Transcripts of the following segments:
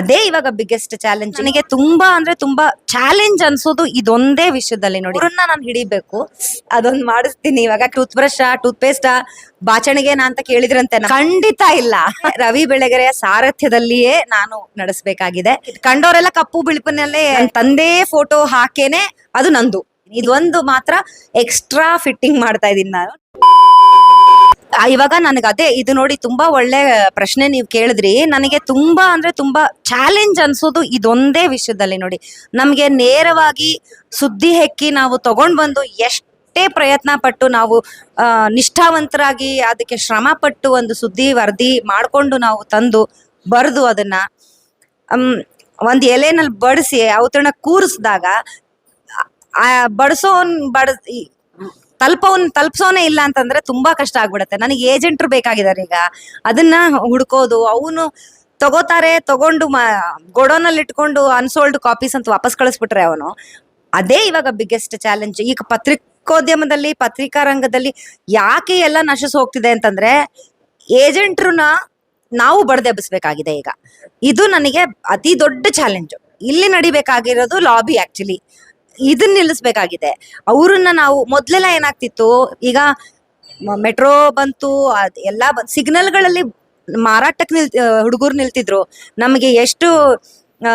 ಅದೇ ಇವಾಗ biggest challenge ನನಗೆ ತುಂಬಾ ಅಂದ್ರೆ ತುಂಬಾ ಚಾಲೆಂಜ್ ಅನ್ಸೋದು ಇದೊಂದೇ ವಿಷಯದಲ್ಲಿ ನೋಡಿ. ಅವ್ರನ್ನ ನಾನು ಹಿಡಿಬೇಕು. ಅದೊಂದು ಮಾಡಿಸ್ತೀನಿ. ಇವಾಗ ಟೂತ್ ಬ್ರಷ್ ಟೂತ್ ಪೇಸ್ಟ್ ಬಾಚಣಿಗೆನಾ ಅಂತ ಕೇಳಿದ್ರಂತೆ ಖಂಡಿತ ಇಲ್ಲ. ರವಿ ಬೆಳೆಗರೆಯ ಸಾರಥ್ಯದಲ್ಲಿಯೇ ನಾನು ನಡೆಸಬೇಕಾಗಿದೆ. ಕಂಡವರೆಲ್ಲ ಕಪ್ಪು ಬಿಳುಪಿನಲ್ಲೇ ತಂದೇ ಫೋಟೋ ಹಾಕೇನೆ. ಅದು ನಂದು. ಇದೊಂದು ಮಾತ್ರ ಎಕ್ಸ್ಟ್ರಾ ಫಿಟ್ಟಿಂಗ್ ಮಾಡ್ತಾ ಇದೀನಿ ನಾನು. ಇವಾಗ ನನಗೆ ಅದೇ ಇದು ನೋಡಿ ತುಂಬಾ ಒಳ್ಳೆ ಪ್ರಶ್ನೆ ನೀವು ಕೇಳಿದ್ರಿ. ನನಗೆ ತುಂಬಾ ಅಂದ್ರೆ ತುಂಬಾ ಚಾಲೆಂಜ್ ಅನ್ಸೋದು ಇದೊಂದೇ ವಿಷಯದಲ್ಲಿ ನೋಡಿ. ನಮಗೆ ನೇರವಾಗಿ ಸುದ್ದಿ ಹೆಕ್ಕಿ ನಾವು ತಗೊಂಡ್ ಬಂದು ಎಷ್ಟೇ ಪ್ರಯತ್ನ ಪಟ್ಟು ನಾವು ನಿಷ್ಠಾವಂತರಾಗಿ ಅದಕ್ಕೆ ಶ್ರಮ ಪಟ್ಟು ಒಂದು ಸುದ್ದಿ ವರದಿ ಮಾಡ್ಕೊಂಡು ನಾವು ತಂದು ಬರೆದು ಅದನ್ನ ಒಂದು ಎಲೆನಲ್ಲಿ ಬಡಿಸಿ ಅವತರಣ ಕೂರಿಸಿದಾಗ ಬಡಿಸೋನ್ ಬಡ ತಲುಪೋನ್ ತಲುಪ್ಸೋನೇ ಇಲ್ಲ ಅಂತಂದ್ರೆ ತುಂಬಾ ಕಷ್ಟ ಆಗ್ಬಿಡತ್ತೆ. ನನಗೆ ಏಜೆಂಟ್ರು ಬೇಕಾಗಿದ್ದಾರೆ ಈಗ. ಅದನ್ನ ಹುಡ್ಕೋದು, ಅವನು ತಗೋತಾರೆ, ತಗೊಂಡು ಗೋಡೌನಲ್ಲಿ ಇಟ್ಕೊಂಡು ಅನ್ಸೋಲ್ಡ್ ಕಾಪೀಸ್ ಅಂತ ವಾಪಸ್ ಕಳಿಸ್ಬಿಟ್ರೆ ಅವನು. ಅದೇ ಇವಾಗ ಬಿಗ್ಗೆಸ್ಟ್ ಚಾಲೆಂಜ್ ಈಗ ಪತ್ರಿಕೋದ್ಯಮದಲ್ಲಿ, ಪತ್ರಿಕಾ ರಂಗದಲ್ಲಿ ಯಾಕೆ ಎಲ್ಲ ನಶಿಸ್ ಹೋಗ್ತಿದೆ ಅಂತಂದ್ರೆ ಏಜೆಂಟ್ರನ್ನ ನಾವು ಬಡದೆಬ್ಬಿಸ್ಬೇಕಾಗಿದೆ ಈಗ. ಇದು ನನಗೆ ಅತಿ ದೊಡ್ಡ ಚಾಲೆಂಜ್ ಇಲ್ಲಿ ನಡಿಬೇಕಾಗಿರೋದು ಲಾಬಿ ಆಕ್ಚುಲಿ ಇದನ್ನ ನಿಲ್ಲಿಸ್ಬೇಕಾಗಿದೆ. ಅವ್ರನ್ನ ನಾವು ಮೊದ್ಲೆಲ್ಲ ಏನಾಗ್ತಿತ್ತು ಈಗ ಮೆಟ್ರೋ ಬಂತು ಅದ್ ಎಲ್ಲ ಸಿಗ್ನಲ್ಗಳಲ್ಲಿ ಮಾರಾಟಕ್ಕೆ ನಿಲ್ ಹುಡುಗರು ನಿಲ್ತಿದ್ರು. ನಮಗೆ ಎಷ್ಟು ಆ,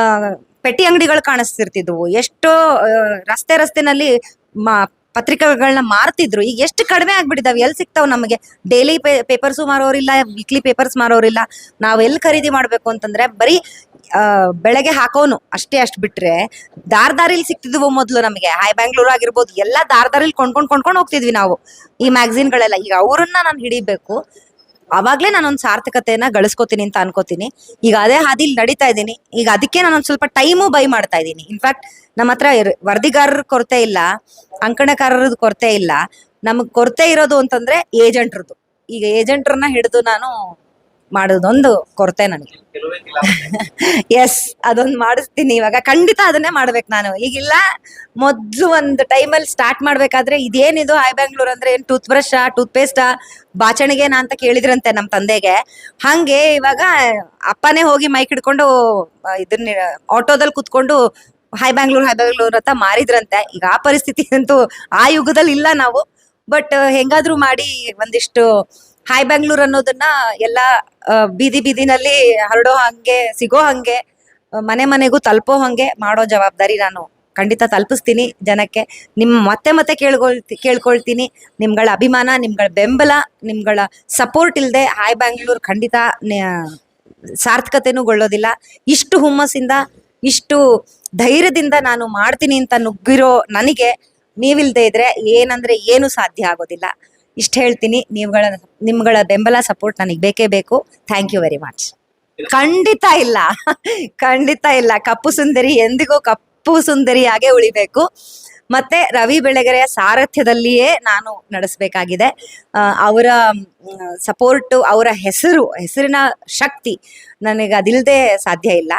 ಪೆಟ್ಟಿ ಅಂಗಡಿಗಳು ಕಾಣಿಸ್ತಿರ್ತಿದ್ವು. ಎಷ್ಟೋ ರಸ್ತೆ ರಸ್ತೆನಲ್ಲಿ ಮಾ ಪತ್ರಿಕೆಗಳನ್ನ ಮಾರ್ತಿದ್ರು. ಈಗ ಎಷ್ಟು ಕಡಿಮೆ ಆಗ್ಬಿಟ್ಟಿದಾವೆ. ಎಲ್ಲಿ ಸಿಗ್ತಾವ್ ನಮಗೆ? ಡೈಲಿ ಪೇಪರ್ಸು ಮಾರೋರಿಲ್ಲ ವೀಕ್ಲಿ ಪೇಪರ್ಸ್ ಮಾರೋರಿಲ್ಲ. ನಾವ್ ಎಲ್ಲಿ ಖರೀದಿ ಮಾಡ್ಬೇಕು ಅಂತಂದ್ರೆ ಬರೀ ಬೆಳಗ್ಗೆ ಹಾಕೋನು. ಅಷ್ಟೇ ಅಷ್ಟು ಬಿಟ್ರೆ ದಾರದಾರಿಲಿ ಸಿಕ್ತಿದ್ವು ಮೊದ್ಲು ನಮಗೆ. ಹೈ ಬ್ಯಾಂಗ್ಳೂರ್ ಆಗಿರ್ಬೋದು, ಎಲ್ಲ ದಾರದಾರಿಲಿ ದಾರಿಲಿ ಕೊಂಡ್ಕೊಂಡ್ ಕೊಂಡ್ಕೊಂಡು ಹೋಗ್ತಿದ್ವಿ ನಾವು. ಈ ಮ್ಯಾಗ್ಝಿನ್ಗಳೆಲ್ಲ ಈಗ ಅವರನ್ನ ನಾನು ಹಿಡಿಬೇಕು. ಅವಾಗ್ಲೇ ನಾನೊಂದು ಸಾರ್ಥಕತೆಯನ್ನ ಗಳಿಸ್ಕೋತೀನಿ ಅಂತ ಅನ್ಕೋತೀನಿ. ಈಗ ಅದೇ ಹಾದಿಲ್ ನಡೀತಾ ಇದ್ದೀನಿ. ಈಗ ಅದಕ್ಕೆ ನಾನೊಂದು ಸ್ವಲ್ಪ ಟೈಮು ಬೈ ಮಾಡ್ತಾ ಇದ್ದೀನಿ. ಇನ್ಫ್ಯಾಕ್ಟ್ ನಮ್ಮ ಹತ್ರ ವರದಿಗಾರರ ಕೊರತೆ ಇಲ್ಲ. ಅಂಕಣಕಾರರದ ಕೊರತೆ ಇಲ್ಲ. ನಮಗ್ ಕೊರತೆ ಇರೋದು ಅಂತಂದ್ರೆ ಏಜೆಂಟ್ರದ್ದು ಈಗ ಏಜೆಂಟ್ರನ್ನ ಹಿಡಿದು ನಾನು ಮಾಡೋದೊಂದು ಕೊರತೆ ನನಗೆ. ಎಸ್ ಅದೊಂದು ಮಾಡಿಸ್ತೀನಿ. ಇವಾಗ ಖಂಡಿತ ಅದನ್ನೇ ಮಾಡ್ಬೇಕು ನಾನು. ಈಗಿಲ್ಲ, ಮೊದ್ಲು ಒಂದು ಟೈಮಲ್ಲಿ ಸ್ಟಾರ್ಟ್ ಮಾಡ್ಬೇಕಾದ್ರೆ ಇದೇನಿದು ಹೈ ಬ್ಯಾಂಗ್ಳೂರ್ ಅಂದ್ರೆ ಏನ್ ಟೂತ್ ಬ್ರಷ್ ಟೂತ್ ಪೇಸ್ಟ್ ಬಾಚಣಿಗೆನಾ ಅಂತ ಕೇಳಿದ್ರಂತೆ ನಮ್ಮ ತಂದೆಗೆ. ಹಂಗೆ ಇವಾಗ ಅಪ್ಪನೇ ಹೋಗಿ ಮೈಕ್ ಹಿಡ್ಕೊಂಡು ಇದನ್ನ ಆಟೋದಲ್ಲಿ ಕುತ್ಕೊಂಡು ಹೈ ಬ್ಯಾಂಗ್ಳೂರ್ ಹೈ ಬ್ಯಾಂಗ್ಳೂರ್ ಅಂತ ಮಾರಿದ್ರಂತೆ. ಈಗ ಆ ಪರಿಸ್ಥಿತಿ ಅಂತೂ ಆ ಯುಗದಲ್ಲಿ ಇಲ್ಲ ನಾವು ಬಟ್ ಹೆಂಗಾದ್ರೂ ಮಾಡಿ ಒಂದಿಷ್ಟು ಹೈ ಬ್ಯಾಂಗ್ಳೂರ್ ಅನ್ನೋದನ್ನ ಎಲ್ಲ ಬೀದಿ ಬೀದಿನಲ್ಲಿ ಹರಡೋ ಹಂಗೆ, ಸಿಗೋ ಹಂಗೆ ಮನೆ ಮನೆಗೂ ತಲುಪೋ ಹಂಗೆ ಮಾಡೋ ಜವಾಬ್ದಾರಿ ನಾನು. ಖಂಡಿತ ತಲುಪಿಸ್ತೀನಿ ಜನಕ್ಕೆ. ನಿಮ್ ಮತ್ತೆ ಮತ್ತೆ ಕೇಳ್ಕೊಳ್ ಕೇಳ್ಕೊಳ್ತೀನಿ. ನಿಮ್ಗಳ ಅಭಿಮಾನ, ನಿಮ್ಗಳ ಬೆಂಬಲ, ನಿಮ್ಗಳ ಸಪೋರ್ಟ್ ಇಲ್ಲದೆ ಹಾಯ್ ಬ್ಯಾಂಗ್ಳೂರ್ ಖಂಡಿತ ಸಾರ್ಥಕತೆನೂ ಗೊಳ್ಳೋದಿಲ್ಲ. ಇಷ್ಟು ಹುಮ್ಮಸ್ಸಿಂದ, ಇಷ್ಟು ಧೈರ್ಯದಿಂದ ನಾನು ಮಾಡ್ತೀನಿ ಅಂತ ನುಗ್ಗಿರೋ ನನಗೆ ನೀವಿಲ್ದೇ ಇದ್ರೆ ಏನಂದ್ರೆ ಏನು ಸಾಧ್ಯ ಆಗೋದಿಲ್ಲ. ಇಷ್ಟು ಹೇಳ್ತೀನಿ, ನೀವುಗಳ, ನಿಮ್ಗಳ ಬೆಂಬಲ ಸಪೋರ್ಟ್ ನನಗೆ ಬೇಕೇ ಬೇಕು. ಥ್ಯಾಂಕ್ ಯು ವೆರಿ ಮಚ್ ಖಂಡಿತ ಇಲ್ಲ. ಖಂಡಿತ ಇಲ್ಲ. ಕಪ್ಪು ಸುಂದರಿ ಎಂದಿಗೂ ಕಪ್ಪು ಸುಂದರಿಯಾಗೆ ಉಳಿಬೇಕು. ಮತ್ತೆ ರವಿ ಬೆಳಗೆರೆಯ ಸಾರಥ್ಯದಲ್ಲಿಯೇ ನಾನು ನಡೆಸಬೇಕಾಗಿದೆ. ಅವರ ಸಪೋರ್ಟು ಅವರ ಹೆಸರು, ಹೆಸರಿನ ಶಕ್ತಿ ನನಗೆ ಅದಿಲ್ಲದೆ ಸಾಧ್ಯ ಇಲ್ಲ.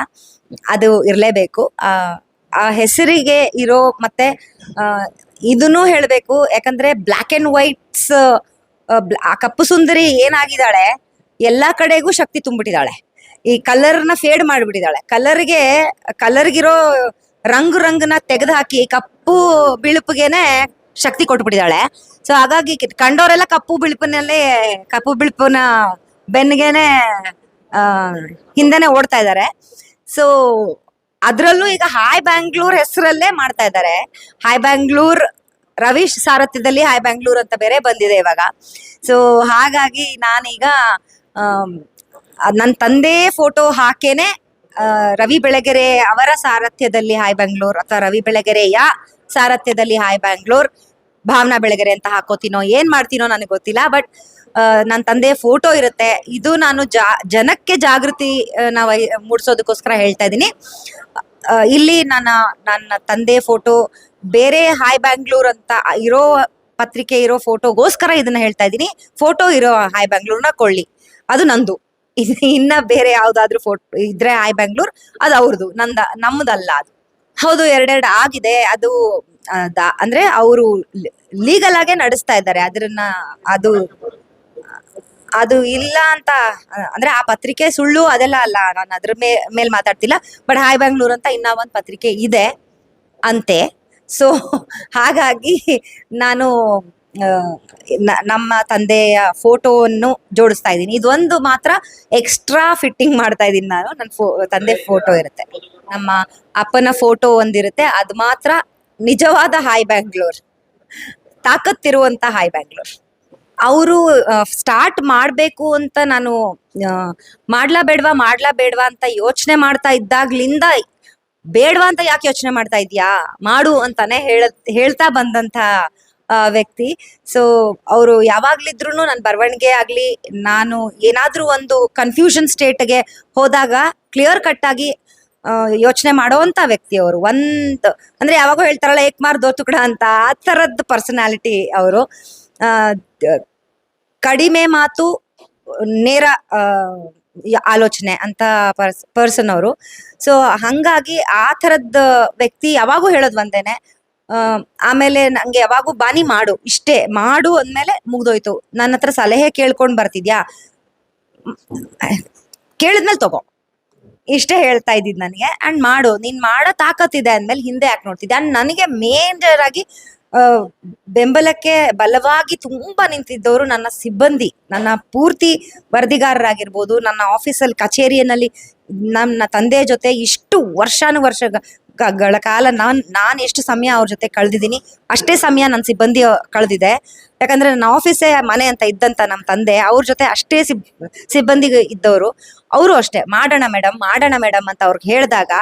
ಅದು ಇರಲೇಬೇಕು. ಆ ಹೆಸರಿಗೆ ಇರೋ ಮತ್ತೆ ಇದನ್ನೂ ಹೇಳಬೇಕು. ಯಾಕಂದ್ರೆ ಬ್ಲ್ಯಾಕ್ ಅಂಡ್ ವೈಟ್ಸ್ ಆ ಕಪ್ಪು ಸುಂದರಿ ಏನಾಗಿದ್ದಾಳೆ, ಎಲ್ಲಾ ಕಡೆಗೂ ಶಕ್ತಿ ತುಂಬಿಟ್ಟಿದ್ದಾಳೆ. ಈ ಕಲರ್ನ ಫೇಡ್ ಮಾಡಿಬಿಟ್ಟಿದ್ದಾಳೆ. ಕಲರ್ಗೆ ಕಲರ್ಗಿರೋ ರಂಗ್ ರಂಗ್ನ ತೆಗೆದು ಹಾಕಿ ಕಪ್ಪು ಬಿಳುಪಿಗೆನೆ ಶಕ್ತಿ ಕೊಟ್ಬಿಟ್ಟಿದ್ದಾಳೆ. ಸೊ ಹಾಗಾಗಿ ಕಂಡೋರೆಲ್ಲ ಕಪ್ಪು ಬಿಳುಪಿನಲ್ಲೇ, ಕಪ್ಪು ಬಿಳುಪಿನ ಬೆನ್ನಿಗೆನೆ ಹಿಂದೆನೆ ಓಡ್ತಾ ಇದ್ದಾರೆ. ಸೊ ಅದ್ರಲ್ಲೂ ಈಗ ಹಾಯ್ ಬ್ಯಾಂಗ್ಳೂರ್ ಹೆಸರಲ್ಲೇ ಮಾಡ್ತಾ ಇದ್ದಾರೆ. ಹಾಯ್ ಬ್ಯಾಂಗ್ಳೂರ್ ರವೀಶ್ ಸಾರಥ್ಯದಲ್ಲಿ ಹಾಯ್ ಬ್ಯಾಂಗ್ಳೂರ್ ಅಂತ ಬೇರೆ ಬಂದಿದೆ ಇವಾಗ. ಸೊ ಹಾಗಾಗಿ ನಾನೀಗ ನನ್ನ ತಂದೆ ಫೋಟೋ ಹಾಕೇನೆ ರವಿ ಬೆಳಗೆರೆ ಅವರ ಸಾರಥ್ಯದಲ್ಲಿ ಹಾಯ್ ಬ್ಯಾಂಗ್ಳೂರ್ ಅಥವಾ ರವಿ ಬೆಳಗೆರೆಯ ಸಾರಥ್ಯದಲ್ಲಿ ಹಾಯ್ ಬ್ಯಾಂಗ್ಳೂರ್ ಭಾವನಾ ಬೆಳಗೆರೆ ಅಂತ ಹಾಕೋತೀನೋ, ಏನ್ ಮಾಡ್ತೀನೋ ನನಗೆ ಗೊತ್ತಿಲ್ಲ ಬಟ್ ನನ್ನ ತಂದೆಯ ಫೋಟೋ ಇರುತ್ತೆ. ಇದು ನಾನು ಜಾ, ಜನಕ್ಕೆ ಜಾಗೃತಿ ನಾವು ಮೂಡಿಸೋದಕ್ಕೋಸ್ಕರ ಹೇಳ್ತಾ ಇದ್ದೀನಿ. ಇಲ್ಲಿ ನನ್ನ ನನ್ನ ತಂದೆ ಫೋಟೋ ಬೇರೆ ಹಾಯ್ ಬ್ಯಾಂಗ್ಳೂರ್ ಅಂತ ಇರೋ ಪತ್ರಿಕೆ ಇರೋ ಫೋಟೋಗೋಸ್ಕರ ಇದನ್ನ ಹೇಳ್ತಾ ಇದ್ದೀನಿ. ಫೋಟೋ ಇರೋ ಹಾಯ್ ಬ್ಯಾಂಗ್ಳೂರ್ನ ಕೊಳ್ಳಿ. ಅದು ನಂದು. ಇನ್ನ ಬೇರೆ ಯಾವ್ದಾದ್ರು ಫೋಟೋ ಇದ್ರೆ ಹಾಯ್ ಬ್ಯಾಂಗ್ಳೂರ್, ಅದು ಅವ್ರದ್ದು ನಂದ ನಮ್ಮದಲ್ಲ ಅದು. ಹೌದು, ಎರಡೆರಡು ಆಗಿದೆ. ಅದು ಅಂದ್ರೆ ಅವರು ಲೀಗಲ್ ಆಗೇ ನಡೆಸ್ತಾ ಇದ್ದಾರೆ. ಅದನ್ನ ಅದು ಅದು ಇಲ್ಲ ಅಂತ, ಅಂದ್ರೆ ಆ ಪತ್ರಿಕೆ ಸುಳ್ಳು ಅದೆಲ್ಲ ಅಲ್ಲ, ನಾನು ಅದ್ರ ಮೇ, ಮೇಲೆ ಮಾತಾಡ್ತಿಲ್ಲ ಬಟ್ ಹಾಯ್ ಬ್ಯಾಂಗ್ಳೂರ್ ಅಂತ ಇನ್ನ ಒಂದು ಪತ್ರಿಕೆ ಇದೆ ಅಂತೆ. ಸೊ ಹಾಗಾಗಿ ನಾನು ನಮ್ಮ ತಂದೆಯ ಫೋಟೋವನ್ನು ಜೋಡಿಸ್ತಾ ಇದ್ದೀನಿ. ಇದೊಂದು ಮಾತ್ರ ಎಕ್ಸ್ಟ್ರಾ ಫಿಟ್ಟಿಂಗ್ ಮಾಡ್ತಾ ಇದ್ದೀನಿ ನಾನು. ನನ್ನ ತಂದೆ ಫೋಟೋ ಇರುತ್ತೆ. ನಮ್ಮ ಅಪ್ಪನ ಫೋಟೋ ಒಂದಿರುತ್ತೆ. ಅದು ಮಾತ್ರ ನಿಜವಾದ ಹಾಯ್ ಬ್ಯಾಂಗ್ಳೂರ್ ತಾಕತ್ತಿರುವಂತ ಹಾಯ್ ಬ್ಯಾಂಗ್ಳೂರ್ ಅವರು ಸ್ಟಾರ್ಟ್ ಮಾಡಬೇಕು ಅಂತ ನಾನು ಮಾಡ್ಲಾ ಬೇಡ್ವಾ ಮಾಡ್ಲಾ ಬೇಡ್ವಾ ಅಂತ ಯೋಚನೆ ಮಾಡ್ತಾ ಇದ್ದಾಗ್ಲಿಂದ, ಬೇಡ್ವಾ ಅಂತ ಯಾಕೆ ಯೋಚನೆ ಮಾಡ್ತಾ ಇದ್ಯಾ? ಮಾಡು ಅಂತಾನೆ ಹೇಳ, ಹೇಳ್ತಾ ಬಂದಂತ ವ್ಯಕ್ತಿ. ಸೊ ಅವರು ಯಾವಾಗ್ಲಿದ್ರು ನನ್ನ ಬರವಣಿಗೆ ಆಗ್ಲಿ, ನಾನು ಏನಾದ್ರೂ ಒಂದು ಕನ್ಫ್ಯೂಷನ್ ಸ್ಟೇಟ್ಗೆ ಹೋದಾಗ ಕ್ಲಿಯರ್ ಕಟ್ ಆಗಿ ಯೋಚನೆ ಮಾಡೋವಂಥ ವ್ಯಕ್ತಿ ಅವರು. ಒಂದ್, ಅಂದ್ರೆ ಯಾವಾಗೋ ಹೇಳ್ತಾರಲ್ಲ, ಏಕ್ ಮಾರ್ ದೋತುಕಡ ಅಂತ, ಆ ತರದ್ ಪರ್ಸನಾಲಿಟಿ ಅವರು. ಕಡಿಮೆ ಮಾತು, ನೇರ ಆಲೋಚನೆ ಅಂತ ಪರ್ಸ್, ಪರ್ಸನ್ ಅವರು. ಸೊ, ಹಂಗಾಗಿ ಆ ಥರದ ವ್ಯಕ್ತಿ ಯಾವಾಗೂ ಹೇಳೋದು ಒಂದೇನೆ ಆಮೇಲೆ ನಂಗೆ ಯಾವಾಗೂ ಬಾನಿ ಮಾಡು, ಇಷ್ಟೇ, ಮಾಡು ಅಂದ್ಮೇಲೆ ಮುಗ್ದೋಯ್ತು. ನನ್ನ ಹತ್ರ ಸಲಹೆ ಕೇಳ್ಕೊಂಡು ಬರ್ತಿದ್ಯಾ? ಕೇಳಿದ್ಮೇಲೆ ತಗೋ. ಇಷ್ಟೇ ಹೇಳ್ತಾ ಇದ್ದಿದ್ದು ನನಗೆ, ಅಂಡ್ ಮಾಡು, ನೀನ್ ಮಾಡೋ ತಾಕತ್ತಿದೆ ಅಂದ್ಮೇಲೆ ಹಿಂದೆ ಯಾಕೆ ನೋಡ್ತಿದ್ದೆ ಅಂಡ್ ನನಗೆ ಮೇಜರ್ ಆಗಿ ಬೆಂಬಲಕ್ಕೆ ಬಲವಾಗಿ ತುಂಬಾ ನಿಂತಿದ್ದವರು ನನ್ನ ಸಿಬ್ಬಂದಿ, ನನ್ನ ಪೂರ್ತಿ ವರದಿಗಾರರಾಗಿರ್ಬೋದು, ನನ್ನ ಆಫೀಸಲ್ಲಿ ಕಚೇರಿಯಲ್ಲಿ ನನ್ನ ತಂದೆ ಜೊತೆ ಇಷ್ಟು ವರ್ಷಾನು ವರ್ಷಗಳ ಕಾಲ ನಾನ್, ನಾನು ಎಷ್ಟು ಸಮಯ ಅವ್ರ ಜೊತೆ ಕಳೆದಿದ್ದೀನಿ, ಅಷ್ಟೇ ಸಮಯ ನನ್ನ ಸಿಬ್ಬಂದಿ ಕಳೆದಿದೆ. ಯಾಕಂದ್ರೆ ನನ್ನ ಆಫೀಸೇ ಮನೆ ಅಂತ ಇದ್ದಂತ ನಮ್ಮ ತಂದೆ, ಅವ್ರ ಜೊತೆ ಅಷ್ಟೇ ಸಿಬ್, ಸಿಬ್ಬಂದಿ ಇದ್ದವರು. ಅವರು ಅಷ್ಟೇ, ಮಾಡೋಣ ಮೇಡಮ್ ಮಾಡೋಣ ಮೇಡಮ್ ಅಂತ ಅವ್ರಿಗೆ ಹೇಳಿದಾಗ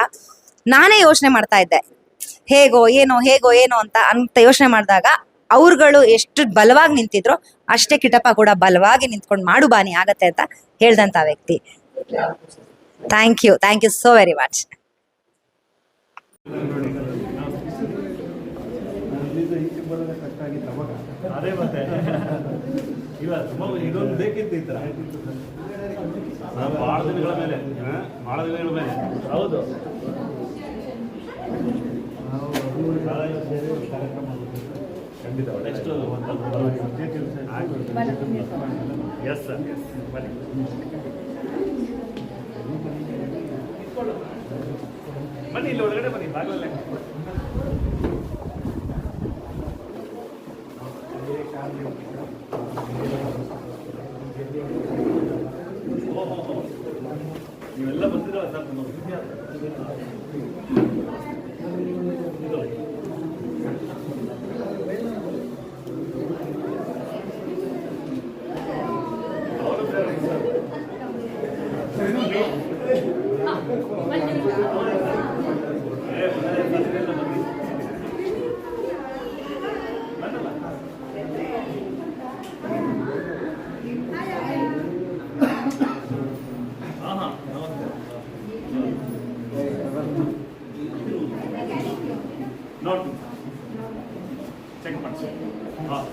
ನಾನೇ ಯೋಚನೆ ಮಾಡ್ತಾ ಇದ್ದೆ. ಹೇಗೋ ಏನೋ ಹೇಗೋ ಏನೋ ಅಂತ ಅಂತ ಯೋಚನೆ ಮಾಡಿದಾಗ ಅವ್ರುಗಳು ಎಷ್ಟು ಬಲವಾಗಿ ನಿಂತಿದ್ರು ಅಷ್ಟೇ ಕಿಟಪ ಕೂಡ ಬಲವಾಗಿ ನಿಂತ್ಕೊಂಡು ಮಾಡು ಬಾನಿ ಆಗತ್ತೆ ಅಂತ ಹೇಳ್ದಂತ ವ್ಯಕ್ತಿ. Thank you thank you so very much ಅದೇ ಮತ್ತೆ ಇಲ್ಲ ತುಂಬ ಇದೊಂದು ಬೇಕಿತ್ತು ಈ ಥರ ನಾವು ಭಾಳ ದಿನಗಳ ಮೇಲೆ ಹಾ? ಭಾಳ ದಿನಗಳ ಮೇಲೆ ಹೌದು ಖಂಡಿತ ನೆಕ್ಸ್ಟ್ ಎಸ್ ಸರ್ ಬನ್ನಿ ಇಲ್ಲಿ ಒಳಗಡೆ ಬನ್ನಿ ಬಾಗಿಲಲ್ಲೇ ನೀವೆಲ್ಲ ಬಂದಿರಲ್ಲ ಸರ್ ನಮ್ಮ ಇದು. ಅವರು ಬೇರೆ ಸರ್. ಏ, ಬಂದಿಲ್ಲ, ಬಂದಿಲ್ಲ, ಬನ್ನಿ. ಬನ್ನಲ್ಲ. ಹಾ ಹಾ ನಮಸ್ತೆ ನೋಡ್ತೀನಿ. ಚೆಕ್ ಮಾಡಿ ಹಾಂ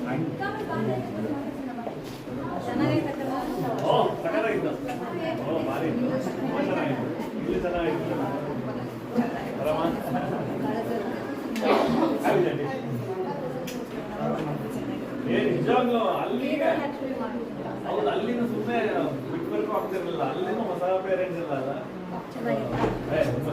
ಓ, ಚೆನ್ನಾಗಿತ್ತು. ಓ, ಭಾರಿ ಇತ್ತು. ತುಂಬ ಚೆನ್ನಾಗಿತ್ತು. ಇಲ್ಲಿ ಚೆನ್ನಾಗಿತ್ತು. ಆಗಿದೆ ಏ, ನಿಜವಾಗ್ಲೂ ಅಲ್ಲಿಗೆ ಹೌದು, ಅಲ್ಲಿನೂ ಸುಮ್ಮನೆ ಬಿಟ್ಟು ಬರ್ಕೋ ಆಗ್ತಿರ್ಲಿಲ್ಲ. ಅಲ್ಲಿನೂ ಹೊಸ ಪೇರೆಂಟ್ಸ್ ಇಲ್ಲ ಅಲ್ಲ. ತುಂಬ